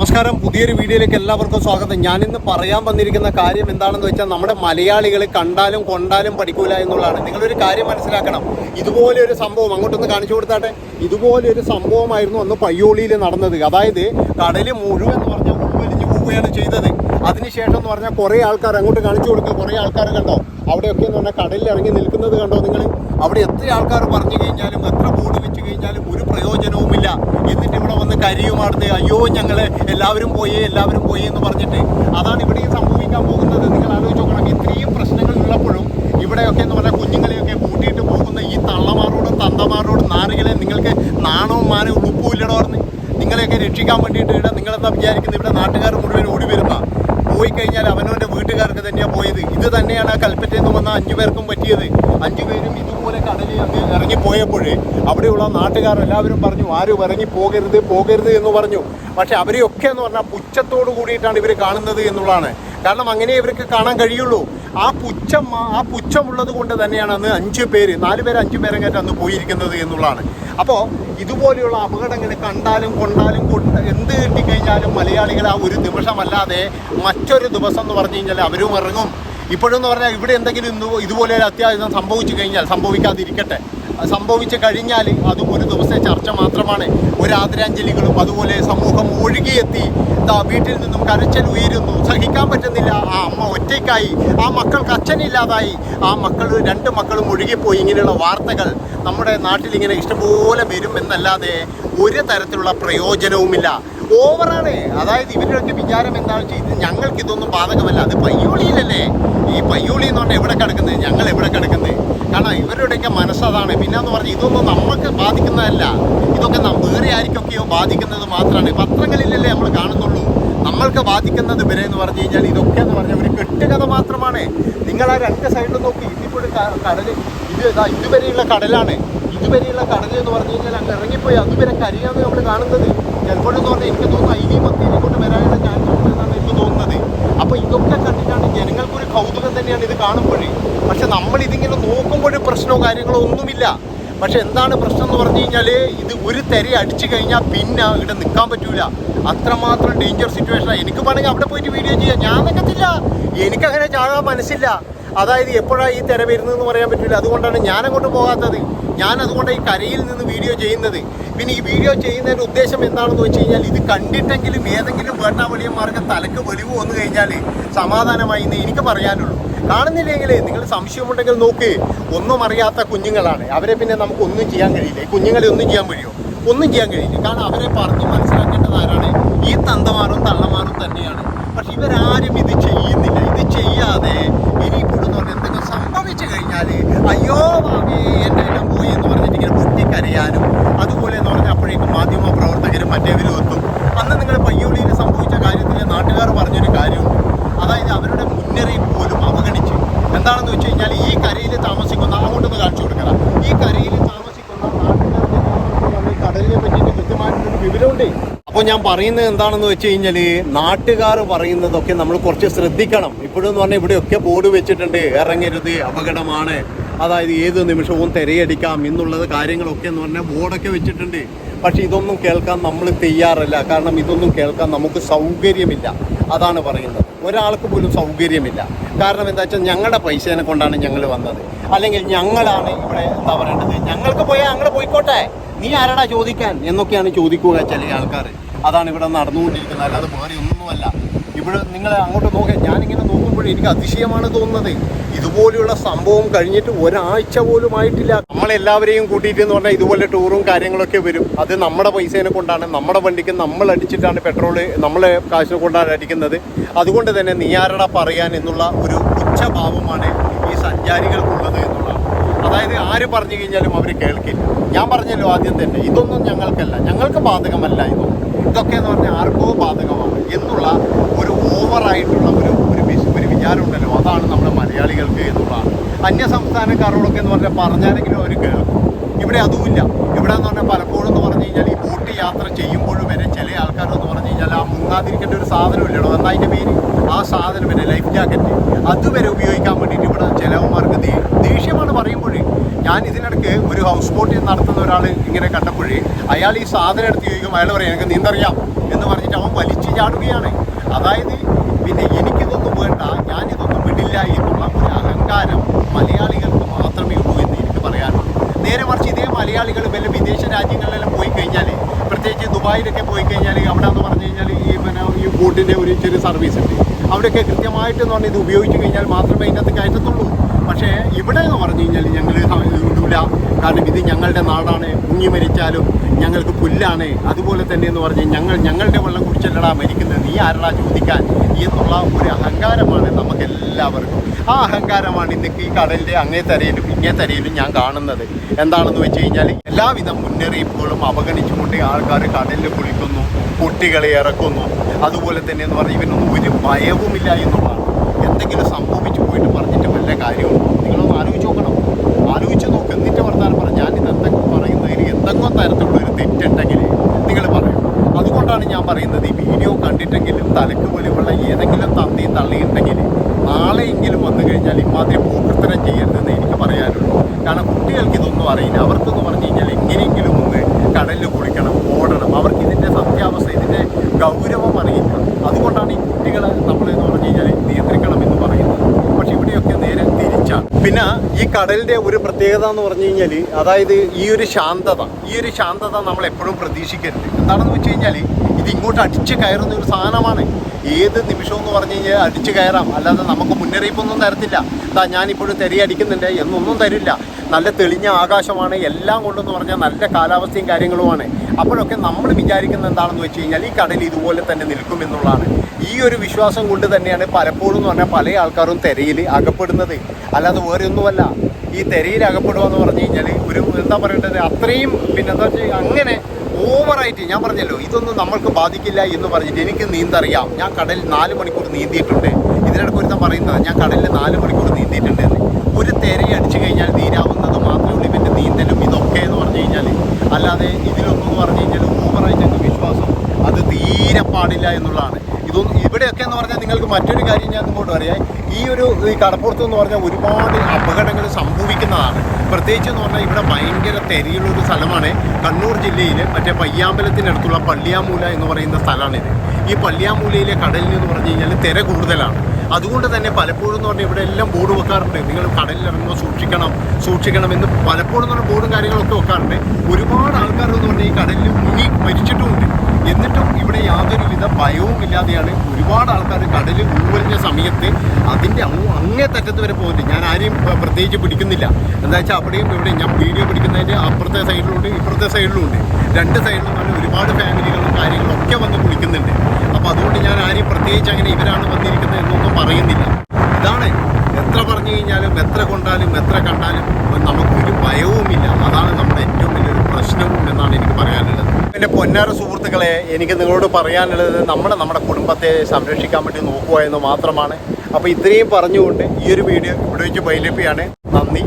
നമസ്കാരം. പുതിയൊരു വീഡിയോയിലേക്ക് എല്ലാവർക്കും സ്വാഗതം. ഞാനിന്ന് പറയാൻ വന്നിരിക്കുന്ന കാര്യം എന്താണെന്ന് വെച്ചാൽ നമ്മുടെ മലയാളികൾ കണ്ടാലും കൊണ്ടാലും പഠിക്കൂല എന്നുള്ളതാണ്. നിങ്ങളൊരു കാര്യം മനസ്സിലാക്കണം. ഇതുപോലെ ഒരു സംഭവം അങ്ങോട്ടൊന്ന് കാണിച്ചു കൊടുത്താട്ടെ. ഇതുപോലെ ഒരു സംഭവമായിരുന്നു അന്ന് പയ്യോളിയിൽ നടന്നത്. അതായത് കടൽ മുഴുവൻ എന്ന് പറഞ്ഞാൽ ഉൾവലിഞ്ഞു പോവുകയാണ് ചെയ്തത്. അതിനുശേഷം എന്ന് പറഞ്ഞാൽ കുറേ ആൾക്കാർ അങ്ങോട്ട് കാണിച്ചു കൊടുക്കുക. കുറേ ആൾക്കാർ കണ്ടോ? അവിടെയൊക്കെ എന്ന് പറഞ്ഞാൽ കടലിൽ ഇറങ്ങി നിൽക്കുന്നത് കണ്ടോ നിങ്ങൾ? അവിടെ എത്ര ആൾക്കാർ പറഞ്ഞു കഴിഞ്ഞാലും എത്ര ബോർഡ് വെച്ച് കഴിഞ്ഞാലും പ്രയോജനവുമില്ല. എന്നിട്ട് ഇവിടെ വന്ന് കരിയുമാടുന്നത് അയ്യോ ഞങ്ങൾ എല്ലാവരും പോയി എല്ലാവരും പോയി എന്ന് പറഞ്ഞിട്ട് അതാണ് ഇവിടെ സംഭവിക്കാൻ പോകുന്നത്. നിങ്ങൾ ആലോചിച്ച് നോക്കണം ഇത്രയും പ്രശ്നങ്ങൾ ഉള്ളപ്പോഴും ഇവിടെയൊക്കെ എന്ന് പറഞ്ഞാൽ കുഞ്ഞുങ്ങളെയൊക്കെ കൂട്ടിയിട്ട് പോകുന്ന ഈ തള്ളമാരോടും തന്തമാരോടും നാറുകളെ നിങ്ങൾക്ക് നാണവും മാനവും ഉളുപ്പുമില്ലടോ പറഞ്ഞ്. നിങ്ങളെയൊക്കെ രക്ഷിക്കാൻ വേണ്ടിയിട്ട് ഇവിടെ നിങ്ങളെന്താ വിചാരിക്കുന്നത്? ഇവിടെ നാട്ടുകാർ മുഴുവൻ ഓടി വരുന്ന. പോയി കഴിഞ്ഞാൽ അവനവന്റെ വീട്ടുകാർക്ക് തന്നെയാണ് പോയത്. ഇത് തന്നെയാണ് കൽപ്പറ്റയിൽ നിന്ന് വന്ന അഞ്ചു പേർക്കും പറ്റിയത്. അഞ്ചു പേരും ഇതുപോലെ കടലിൽ നിന്ന് ഇറങ്ങിപ്പോയപ്പോഴേ അവിടെയുള്ള നാട്ടുകാർ എല്ലാവരും പറഞ്ഞു ആരും ഇറങ്ങി പോകരുത് പോകരുത് എന്ന് പറഞ്ഞു. പക്ഷെ അവരെയൊക്കെ എന്ന് പറഞ്ഞാൽ പുച്ഛത്തോട് കൂടിയിട്ടാണ് ഇവർ കാണുന്നത് എന്നുള്ളതാണ്. കാരണം അങ്ങനെ ഇവർക്ക് കാണാൻ കഴിയുള്ളൂ. ആ പുച്ഛം ആ- പുച്ഛമുള്ളത് കൊണ്ട് തന്നെയാണ് അന്ന് അഞ്ച് പേര് നാല് പേര് അഞ്ച് പേരെങ്ങാറ്റ് അന്ന് പോയിരിക്കുന്നത് എന്നുള്ളതാണ്. അപ്പോൾ ഇതുപോലെയുള്ള അപകടങ്ങൾ കണ്ടാലും കൊണ്ടാലും കൊണ്ട് എന്ത് കിട്ടിക്കഴിഞ്ഞാലും മലയാളികൾ ആ ഒരു ദിവസമല്ലാതെ മറ്റൊരു ദിവസം എന്ന് പറഞ്ഞു കഴിഞ്ഞാൽ അവരും ഇറങ്ങും. ഇപ്പോഴെന്ന് പറഞ്ഞാൽ ഇവിടെ എന്തെങ്കിലും ഇന്ന് ഇതുപോലെ ഒരു അത്യാവശ്യം സംഭവിച്ചു കഴിഞ്ഞാൽ സംഭവിക്കാതിരിക്കട്ടെ. സംഭവിച്ചു കഴിഞ്ഞാൽ അതും ഒരു ദിവസത്തെ ചർച്ച മാത്രമാണ്. ഒരു ആദരാഞ്ജലികളും അതുപോലെ സമൂഹം ഒഴുകിയെത്തി വീട്ടിൽ നിന്നും കരച്ചൽ ഉയരുന്നു. സഹിക്കാൻ പറ്റുന്നില്ല. ആ അമ്മ ഒറ്റയ്ക്കായി. ആ മക്കൾക്ക് അച്ഛനില്ലാതായി. ആ മക്കൾ രണ്ട് മക്കളും ഒഴുകിപ്പോയി. ഇങ്ങനെയുള്ള വാർത്തകൾ നമ്മുടെ നാട്ടിൽ ഇങ്ങനെ ഇഷ്ടംപോലെ വരും എന്നല്ലാതെ ഒരു തരത്തിലുള്ള പ്രയോജനവുമില്ല. ഓവറാണ്. അതായത് ഇവരുടെയൊക്കെ വിചാരം എന്താണെന്ന് വെച്ചാൽ ഇത് ഞങ്ങൾക്ക് ഇതൊന്നും ബാധകമല്ല. അത് പയ്യോളിയിലല്ലേ? ഈ പയ്യോളി എന്ന് പറഞ്ഞാൽ എവിടെ കിടക്കുന്നത്? ഞങ്ങൾ എവിടെ കിടക്കുന്നത്? കാരണം ഇവരുടെയൊക്കെ മനസ്സതാണ് പിന്നെ എന്ന് പറഞ്ഞാൽ ഇതൊന്നും നമുക്ക് ബാധിക്കുന്നതല്ല. ഇതൊക്കെ വേറെ ആർക്കൊക്കെയോ ബാധിക്കുന്നത് മാത്രമാണ്. പത്രങ്ങളിലല്ലേ നമ്മൾ കാണുന്നുള്ളൂ. നമ്മൾക്ക് ബാധിക്കുന്നത് വരെ എന്ന് പറഞ്ഞു കഴിഞ്ഞാൽ ഇതൊക്കെ എന്ന് പറഞ്ഞാൽ ഒരു കെട്ടുകഥ മാത്രമാണ്. നിങ്ങൾ ആ രണ്ട് സൈഡിൽ നോക്കി. ഇതിപ്പോൾ കടൽ. ഇത് ഇതാ ഇതുവരെയുള്ള കടലാണ്. ഇതുവരെയുള്ള കടൽ എന്ന് പറഞ്ഞു കഴിഞ്ഞാൽ അങ്ങ് ഇറങ്ങിപ്പോയി. അതുവരെ കരിയാണ് നമ്മൾ കാണുന്നത് ചിലപ്പോഴെന്ന് പറഞ്ഞാൽ എനിക്ക് തോന്നുന്നു ഐനി മത്തി ഇങ്ങോട്ട് വരാനുള്ള ചാൻസ് ഉണ്ട് എന്നാണ് എനിക്ക് തോന്നുന്നത് അപ്പോൾ ഇതൊക്കെ കണ്ടിട്ടാണ് ജനങ്ങൾക്കൊരു കൗതുകം തന്നെയാണ് ഇത് കാണുമ്പോഴേ പക്ഷെ നമ്മൾ ഇതിങ്ങനെ നോക്കുമ്പോൾ പ്രശ്നമോ കാര്യങ്ങളോ ഒന്നുമില്ല പക്ഷെ എന്താണ് പ്രശ്നം എന്ന് പറഞ്ഞു കഴിഞ്ഞാൽ ഇത് ഒരു തെര അടിച്ചു കഴിഞ്ഞാൽ പിന്നെ ഇവിടെ നിൽക്കാൻ പറ്റൂല. അത്രമാത്രം ഡേഞ്ചർ സിറ്റുവേഷനാണ് എനിക്ക് വേണമെങ്കിൽ അവിടെ പോയിട്ട് വീഡിയോ ചെയ്യാം. ഞാൻ നിൽക്കത്തില്ല എനിക്കങ്ങനെ ചാകാൻ മനസ്സില്ല. അതായത് എപ്പോഴാണ് ഈ തിര വരുന്നതെന്ന് പറയാൻ പറ്റില്ല അതുകൊണ്ടാണ് ഞാൻ അങ്ങോട്ട് പോകാത്തത്. ഞാൻ അതുകൊണ്ട് ഈ കരയിൽ നിന്ന് വീഡിയോ ചെയ്യുന്നത്. പിന്നെ ഈ വീഡിയോ ചെയ്യുന്നതിന്റെ ഉദ്ദേശം എന്താണെന്ന് വെച്ച് കഴിഞ്ഞാൽ ഇത് കണ്ടിട്ടെങ്കിലും ഏതെങ്കിലും വേട്ടാവളിയന്മാർക്ക് തലക്ക് വെളിവ് വന്നു കഴിഞ്ഞാൽ സമാധാനമായി എന്ന് എനിക്ക് പറയാനുള്ളൂ. കാണുന്നില്ലെങ്കിൽ നിങ്ങൾ സംശയമുണ്ടെങ്കിൽ നോക്ക്. ഒന്നും അറിയാത്ത കുഞ്ഞുങ്ങളാണ്. അവരെ പിന്നെ നമുക്ക് ഒന്നും ചെയ്യാൻ കഴിയില്ല. കുഞ്ഞുങ്ങളെ ഒന്നും ചെയ്യാൻ കഴിയുമോ ഒന്നും ചെയ്യാൻ കഴിയില്ല. കാരണം അവരെ പറഞ്ഞ് മനസ്സിലാക്കേണ്ടത് ആരാണ്? ഈ തന്തമാരും തള്ളമാരും തന്നെയാണ്. പക്ഷെ ഇവരാരും ഇത് ചെയ്യുന്നില്ല. ഇത് ചെയ്യാതെ ഇനി പറഞ്ഞാൽ എന്തെങ്കിലും സംഭവിച്ചു കഴിഞ്ഞാൽ അയ്യോ മാമി എന്റെ എല്ലാം പോയി എന്ന് പറഞ്ഞിട്ട് ഇങ്ങനെ പൊട്ടിക്കരയാനും അതുപോലെ എന്ന് പറഞ്ഞാൽ അപ്പോഴേക്കും മാധ്യമ പ്രവർത്തകരും മറ്റേവരും എത്തും. അന്ന് നിങ്ങൾ പയ്യോളിയിൽ സംഭവിച്ച കാര്യത്തിൽ നാട്ടുകാർ പറഞ്ഞൊരു കാര്യമുണ്ട് അതായത് അവരുടെ മുന്നറിയിപ്പ് പോലും അവഗണിച്ച് എന്താണെന്ന് വെച്ച് കഴിഞ്ഞാൽ ഈ കരയിൽ താമസിക്കുന്ന അങ്ങോട്ടൊന്ന് കാണിച്ചു കൊടുക്കണം ഈ കരയിൽ താമസിക്കുന്ന നാട്ടുകാർക്ക് കടലിനെ പറ്റിയിട്ട് കൃത്യമായിട്ടൊരു വിവരമുണ്ട് അപ്പോൾ ഞാൻ പറയുന്നത് എന്താണെന്ന് വെച്ച് കഴിഞ്ഞാൽ നാട്ടുകാർ പറയുന്നതൊക്കെ നമ്മൾ കുറച്ച് ശ്രദ്ധിക്കണം. ഇപ്പോഴെന്ന് പറഞ്ഞാൽ ഇവിടെയൊക്കെ ബോർഡ് വെച്ചിട്ടുണ്ട്. ഇറങ്ങരുത് അപകടമാണ്. അതായത് ഏത് നിമിഷവും തിരയടിക്കാം എന്നുള്ളത് കാര്യങ്ങളൊക്കെ എന്ന് പറഞ്ഞാൽ ബോർഡൊക്കെ വെച്ചിട്ടുണ്ട്. പക്ഷേ ഇതൊന്നും കേൾക്കാൻ നമ്മൾ തയ്യാറല്ല. കാരണം ഇതൊന്നും കേൾക്കാൻ നമുക്ക് സൗകര്യമില്ല. അതാണ് പറയുന്നത്. ഒരാൾക്ക് പോലും സൗകര്യമില്ല. കാരണം എന്താ വെച്ചാൽ ഞങ്ങളുടെ പൈസേനെ കൊണ്ടാണ് ഞങ്ങൾ വന്നത്. അല്ലെങ്കിൽ ഞങ്ങളാണ് ഇവിടെ എന്താ പറയേണ്ടത് ഞങ്ങൾക്ക് പോയാൽ ഞങ്ങൾ പോയിക്കോട്ടെ. നീ ആരാടാ ചോദിക്കാൻ? എന്നൊക്കെയാണ് ചോദിക്കുക ചില ആൾക്കാർ അതാണ് ഇവിടെ നടന്നുകൊണ്ടിരിക്കുന്നത്. അല്ലാതെ വേറെ ഒന്നുമല്ല. ഇവിടെ നിങ്ങൾ അങ്ങോട്ട് നോക്കുക ഞാനിങ്ങനെ നോക്കുമ്പോൾ എനിക്ക് അതിശയമാണ് തോന്നുന്നത്. ഇതുപോലെയുള്ള സംഭവം കഴിഞ്ഞിട്ട് ഒരാഴ്ച പോലും ആയിട്ടില്ല നമ്മളെല്ലാവരെയും കൂട്ടിയിട്ട് എന്ന് പറഞ്ഞാൽ ഇതുപോലെ ടൂറും കാര്യങ്ങളൊക്കെ വരും. അത് നമ്മുടെ പൈസേനെ കൊണ്ടാണ് നമ്മുടെ വണ്ടിക്ക് നമ്മൾ അടിച്ചിട്ടാണ് പെട്രോൾ നമ്മളെ കാശിനെ കൊണ്ടാണ് അടിക്കുന്നത്. അതുകൊണ്ട് തന്നെ നീയാരട പറയാൻ എന്നുള്ള ഒരു ഉച്ചഭാവമാണ് ഈ സഞ്ചാരികൾക്കുള്ളത് എന്നുള്ളതാണ്. അതായത് ആര് പറഞ്ഞു കഴിഞ്ഞാലും അവർ കേൾക്കില്ല. ഞാൻ പറഞ്ഞല്ലോ ആദ്യം തന്നെ ഇതൊന്നും ഞങ്ങൾക്കല്ല. ഞങ്ങൾക്ക് ബാധകമല്ല ഇതൊന്നും. ഇതൊക്കെ എന്ന് പറഞ്ഞാൽ ആർക്കോ ബാധകമാണ് എന്നുള്ള ഒരു ഓവറായിട്ടുള്ള ഒരു ഒരു ഒരു വിചാരമുണ്ടല്ലോ. അതാണ് നമ്മുടെ മലയാളികൾക്ക് എന്നുള്ളതാണ്. അന്യ സംസ്ഥാനക്കാരോടൊക്കെ എന്ന് പറഞ്ഞാൽ പറഞ്ഞാലെങ്കിലും അവർ കേൾക്കും. ഇവിടെ അതുമില്ല. ഇവിടെ എന്ന് പറഞ്ഞാൽ പലപ്പോഴും എന്ന് പറഞ്ഞു കഴിഞ്ഞാൽ ഈ ബോട്ട് യാത്ര ചെയ്യുമ്പോഴും വരെ ചില ആൾക്കാരെന്ന് പറഞ്ഞു കഴിഞ്ഞാൽ ആ മുങ്ങാതിരിക്കേണ്ട ഒരു സാധനം ഇല്ലടോ. എന്നാൽ അതിന്റെ പേര്. ആ സാധനം വരെ ലൈഫ് ജാക്കറ്റ്. അതുവരെ ഉപയോഗിക്കാൻ വേണ്ടിയിട്ട് ഇവിടെ ചിലവന്മാർക്ക് ദേഷ്യമാണ് പറയുമ്പോഴേ ഞാൻ ഇതിനിടയ്ക്ക് ഒരു ഹൗസ് ബോട്ടിൽ നടത്തുന്ന ഒരാൾ ഇങ്ങനെ കണ്ടപ്പോഴേ അയാൾ ഈ സാധനം എടുത്ത് ചോദിക്കും അയാൾ പറയും എനിക്ക് നീന്തറിയാം എന്ന് പറഞ്ഞിട്ട് അവൻ വലിച്ചു ചാടുകയാണ്. അതായത് പിന്നെ എനിക്കിതൊന്നും വേണ്ട ഞാനിതൊന്നും വിടില്ല എന്നുള്ള ഒരു അഹങ്കാരം മലയാളികൾക്ക് മാത്രമേ ഉള്ളൂ എന്ന് എനിക്ക് പറയാനുള്ളൂ. നേരെ മറിച്ച് ഇതേ മലയാളികൾ വല്ല വിദേശ രാജ്യങ്ങളിലെല്ലാം പോയി കഴിഞ്ഞാൽ ദുബായിലൊക്കെ പോയി കഴിഞ്ഞാൽ അവിടെ എന്ന് പറഞ്ഞു കഴിഞ്ഞാൽ ഈ പിന്നെ ഈ ബോട്ടിന്റെ ഒരു ചെറിയ സർവീസ് ഉണ്ട്. അവിടെയൊക്കെ കൃത്യമായിട്ട് എന്ന് പറഞ്ഞാൽ ഇത് ഉപയോഗിച്ച് കഴിഞ്ഞാൽ മാത്രമേ ഇതിനകത്ത് കയറ്റത്തുള്ളൂ. പക്ഷേ ഇവിടെ എന്ന് പറഞ്ഞു കഴിഞ്ഞാൽ ഞങ്ങൾ വിടൂല കാരണം ഇത് ഞങ്ങളുടെ നാടാണ്. മുങ്ങി മരിച്ചാലും ഞങ്ങൾക്ക് പുല്ലാണ്. അതുപോലെ തന്നെ എന്ന് പറഞ്ഞ് ഞങ്ങൾ ഞങ്ങളുടെ വെള്ളം കുടിച്ചല്ലടാ മരിക്കുന്നത്. നീ ആരടാ ചോദിക്കാൻ? എന്നുള്ള ഒരു അഹങ്കാരമാണ് നമുക്ക് എല്ലാവർക്കും ആ അഹങ്കാരമാണ് ഇന്നൊക്കെ ഈ കടലിന്റെ അങ്ങേ തരയിലും ഇങ്ങേ തരയിലും ഞാൻ കാണുന്നത്. എന്താണെന്ന് വെച്ച് കഴിഞ്ഞാൽ എല്ലാവിധ മുന്നറിയിപ്പുകളും അവഗണിച്ചുകൊണ്ട് ആൾക്കാർ കടലിൽ കുളിക്കുന്നു കുട്ടികളെ ഇറക്കുന്നു. അതുപോലെ തന്നെ എന്ന് പറഞ്ഞാൽ ഇവനൊന്നും ഒരു ഭയവുമില്ല എന്നുള്ളതാണ്. എന്തെങ്കിലും സംഭവിച്ചു പോയിട്ട് പറഞ്ഞിട്ട് വല്ല കാര്യമുണ്ടോ? നിങ്ങളൊന്ന് ആലോചിച്ച് നോക്കണം. ആലോചിച്ച് നോക്ക്. എന്നിട്ട് വർത്താനം പറഞ്ഞു ഞാനിത് എന്തൊക്കെ പറയുന്നതിൽ എന്തൊക്കെ തരത്തിലുള്ള തെറ്റുണ്ടെങ്കിൽ നിങ്ങൾ പറയും. അതുകൊണ്ടാണ് ഞാൻ പറയുന്നത് ഈ വീഡിയോ കണ്ടിട്ടെങ്കിലും തലക്ക് പോലെയുള്ള ഏതെങ്കിലും തന്തി തള്ളിയിട്ടുണ്ടെങ്കിൽ നാളെയെങ്കിലും വന്നു കഴിഞ്ഞാൽ ഇമാതിരി പോക്കൃത്തരം ചെയ്യരുതെന്ന് എനിക്ക് പറയാനുള്ളൂ. കാരണം കുട്ടികൾക്ക് ഇതൊന്നും അറിയില്ല. അവർക്കെന്ന് പറഞ്ഞു കഴിഞ്ഞാൽ എങ്ങനെയെങ്കിലും ഒന്ന് കടലിൽ കുളിക്കണം ഓടണം. അവർക്ക് ഇതിന്റെ സത്യാവസ്ഥ ഇതിന്റെ ഗൗരവം അറിയില്ല അതുകൊണ്ടാണ് ഈ കുട്ടികളെ നമ്മൾ എന്ന് പറഞ്ഞു കഴിഞ്ഞാൽ നിയന്ത്രിക്കണം എന്ന് പറയുന്നത് പക്ഷെ ഇവിടെയൊക്കെ നേരെ തിരിച്ചാണ് പിന്നെ ഈ കടലിന്റെ ഒരു പ്രത്യേകത എന്ന് പറഞ്ഞു കഴിഞ്ഞാൽ അതായത് ഈ ഒരു ശാന്തത ഈ ഒരു ശാന്തത നമ്മൾ എപ്പോഴും പ്രതീക്ഷിക്കരുത്. എന്താണെന്ന് വെച്ച് കഴിഞ്ഞാൽ ഇത് ഇങ്ങോട്ട് അടിച്ചു കയറുന്ന ഒരു സാധനമാണ്. ഏത് നിമിഷവും എന്ന് പറഞ്ഞു കഴിഞ്ഞാൽ അടിച്ചു കയറാം. അല്ലാതെ നമുക്ക് മുന്നറിയിപ്പൊന്നും തരത്തില്ല. എന്താ ഞാനിപ്പോഴും തെരി അടിക്കുന്നുണ്ട് എന്നൊന്നും തരില്ല. നല്ല തെളിഞ്ഞ ആകാശമാണ് എല്ലാം കൊണ്ടെന്ന് പറഞ്ഞാൽ നല്ല കാലാവസ്ഥയും കാര്യങ്ങളുമാണ്. അപ്പോഴൊക്കെ നമ്മൾ വിചാരിക്കുന്നത് എന്താണെന്ന് വെച്ച് കഴിഞ്ഞാൽ ഈ കടൽ ഇതുപോലെ തന്നെ നിൽക്കും എന്നുള്ളതാണ്. ഈ ഒരു വിശ്വാസം കൊണ്ട് തന്നെയാണ് പലപ്പോഴും എന്ന് പറഞ്ഞാൽ പല ആൾക്കാരും തെരയിൽ അകപ്പെടുന്നത്. അല്ലാതെ വേറെ ഒന്നുമല്ല. ഈ തെരയിൽ അകപ്പെടുക എന്ന് പറഞ്ഞു കഴിഞ്ഞാൽ ഒരു എന്താ പറയേണ്ടത്? അത്രയും പിന്നെ എന്താ വെച്ചാൽ അങ്ങനെ ഓവറായിട്ട് ഞാൻ പറഞ്ഞല്ലോ ഇതൊന്നും നമ്മൾക്ക് ബാധിക്കില്ല എന്ന് പറഞ്ഞിട്ട് എനിക്ക് നീന്തറിയാം. ഞാൻ കടലിൽ നാല് മണിക്കൂർ നീന്തിയിട്ടുണ്ട്. ഇതിനിടയ്ക്ക് ഒരുത്തം പറയുന്നത് ഞാൻ കടലിൽ നാല് മണിക്കൂർ നീന്തിയിട്ടുണ്ട് ഒരു തിരയടിച്ചു കഴിഞ്ഞാൽ നീരാവുന്നത് മാത്രമേ ഉള്ളൂ ഇവന്റെ നീന്തലും കഴിഞ്ഞാൽ അല്ലാതെ ഇതിലൊന്നും പറഞ്ഞു കഴിഞ്ഞാൽ അങ്ങ് വിശ്വാസം അത് തീരെ പാടില്ല എന്നുള്ളതാണ്. ഇതൊന്നും ഇവിടെയൊക്കെ എന്ന് പറഞ്ഞാൽ നിങ്ങൾക്ക് മറ്റൊരു കാര്യം ഞാൻ ഇങ്ങോട്ട് പറയാം. ഈ ഒരു ഈ കടപ്പുറത്ത് എന്ന് പറഞ്ഞാൽ ഒരുപാട് അപകടങ്ങൾ സംഭവിക്കുന്നതാണ്. പ്രത്യേകിച്ച് എന്ന് പറഞ്ഞാൽ ഇവിടെ ഭയങ്കര തെരയുള്ളൊരു സ്ഥലമാണ് കണ്ണൂർ ജില്ലയിൽ മറ്റേ പയ്യാമ്പലത്തിനടുത്തുള്ള പള്ളിയാമൂല എന്ന് പറയുന്ന സ്ഥലമാണിത്. ഈ പള്ളിയാമൂലയിലെ കടലിൽ എന്ന് പറഞ്ഞു കഴിഞ്ഞാൽ തിര കൂടുതലാണ്. അതുകൊണ്ട് തന്നെ പലപ്പോഴും എന്ന് പറഞ്ഞാൽ ഇവിടെ എല്ലാം ബോർഡ് വെക്കാറുണ്ട്. നിങ്ങൾ കടലിൽ ഇറങ്ങുമ്പോൾ സൂക്ഷിക്കണം സൂക്ഷിക്കണം എന്ന് പലപ്പോഴും എന്ന് പറഞ്ഞാൽ ബോർഡും കാര്യങ്ങളൊക്കെ വെക്കാറുണ്ട്. ഒരുപാട് ആൾക്കാർ എന്ന് പറഞ്ഞാൽ ഈ കടലിൽ മുങ്ങി മരിച്ചിട്ടുമുണ്ട്. എന്നിട്ടും ഇവിടെ യാതൊരുവിധ ഭയവും ഇല്ലാതെയാണ് ഒരുപാട് ആൾക്കാർ കടലിൽ ഉൾവലിഞ്ഞ സമയത്ത് അതിന്റെ അങ്ങേ തറ്റത്ത് വരെ പോകുന്നത് ഞാൻ ആരെയും പ്രത്യേകിച്ച് പിടിക്കുന്നില്ല. എന്താ വെച്ചാൽ അവിടെയും ഇവിടെ ഞാൻ വീഡിയോ പിടിക്കുന്നതിന്റെ അപ്പുറത്തെ സൈഡിലുണ്ട് ഇപ്പുറത്തെ സൈഡിലുണ്ട് രണ്ട് സൈഡിലും ഒരുപാട് ഫാമിലികളും കാര്യങ്ങളും ഒക്കെ വന്ന് കുളിക്കുന്നുണ്ട്. അപ്പോൾ അതുകൊണ്ട് ഞാൻ ആരെയും പ്രത്യേകിച്ച് അങ്ങനെ ഇവരാണ് വന്നിരിക്കുന്നത് എന്നൊന്നും പറയുന്നില്ല. ഇതാണ് എത്ര പറഞ്ഞു കഴിഞ്ഞാലും എത്ര കൊണ്ടാലും എത്ര കണ്ടാലും നമുക്കൊരു ഭയവുമില്ല. അതാണ് നമ്മുടെ ഏറ്റവും വലിയൊരു പ്രശ്നവും എന്നാണ് എനിക്ക് പറയാനുള്ളത്. എന്റെ പൊന്നാര സുഹൃത്തുക്കളെ എനിക്ക് നിങ്ങളോട് പറയാനുള്ളത് നമ്മൾ നമ്മുടെ കുടുംബത്തെ സംരക്ഷിക്കാൻ വേണ്ടി നോക്കുക എന്ന് മാത്രമാണ്. അപ്പോൾ ഇത്രയും പറഞ്ഞുകൊണ്ട് ഈ ഒരു വീഡിയോ ഇവിടെ വെച്ച് ബൈലപ്പിയാണ്. നന്ദി.